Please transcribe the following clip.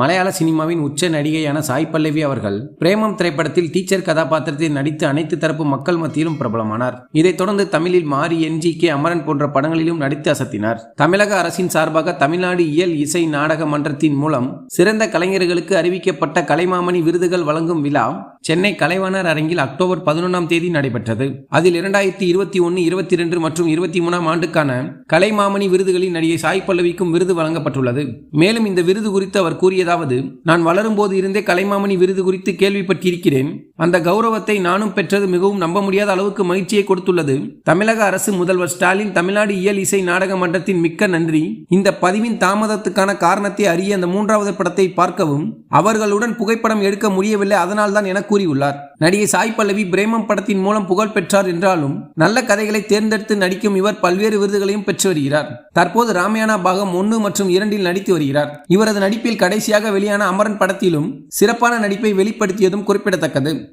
மலையாள சினிமாவின் உச்ச நடிகையான சாய் பல்லவி அவர்கள் பிரேமம் திரைப்படத்தில் டீச்சர் கதாபாத்திரத்தில் நடித்து அனைத்து தரப்பு மக்கள் மத்தியிலும் பிரபலமானார். இதைத் தொடர்ந்து தமிழில் மாரி என்ஜி கே அமரன் போன்ற படங்களிலும் நடித்து அசத்தினார். தமிழக அரசின் சார்பாக தமிழ்நாடு இயல் இசை நாடக மன்றத்தின் மூலம் சிறந்த கலைஞர்களுக்கு அறிவிக்கப்பட்ட கலைமாமணி விருதுகள் வழங்கும் விழா சென்னை கலைவாணர் அரங்கில் அக்டோபர் பதினொன்றாம் தேதி நடைபெற்றது. அதில் இரண்டாயிரத்தி இருபத்தி ஒன்று இருபத்தி ரெண்டு மற்றும் இருபத்தி மூணாம் ஆண்டுக்கான கலைமாமணி விருதுகளில் நடிகை சாய் பல்லவிக்கும் விருது வழங்கப்பட்டுள்ளது. மேலும் இந்த விருது குறித்து அவர் கூறியது ஏதாவது நான் வளரும்போது இருந்தே கலைமாமணி விருது குறித்து கேள்விப்பட்டிருக்கிறேன். அந்த கௌரவத்தை நானும் பெற்றது மிகவும் நம்ப முடியாத அளவுக்கு மகிழ்ச்சியை கொடுத்துள்ளது. தமிழக அரசு முதல்வர் ஸ்டாலின் தமிழ்நாடு இயல் இசை நாடக மன்றத்தின் மிக்க நன்றி. இந்த பதிவின் தாமதத்துக்கான காரணத்தை அறிய அந்த மூன்றாவது படத்தை பார்க்கவும் அவர்களுடன் புகைப்படம் எடுக்க முடியவில்லை அதனால்தான் என கூறியுள்ளார். நடிகை சாய் பல்லவி பிரேமம் படத்தின் மூலம் புகழ் பெற்றார் என்றாலும் நல்ல கதைகளை தேர்ந்தெடுத்து நடிக்கும் இவர் பல்வேறு விருதுகளையும் பெற்று வருகிறார். தற்போது ராமாயணா பாகம் ஒன்று மற்றும் இரண்டில் நடித்து வருகிறார். இவரது நடிப்பில் கடைசியாக வெளியான அமரன் படத்திலும் சிறப்பான நடிப்பை வெளிப்படுத்தியதும் குறிப்பிடத்தக்கது.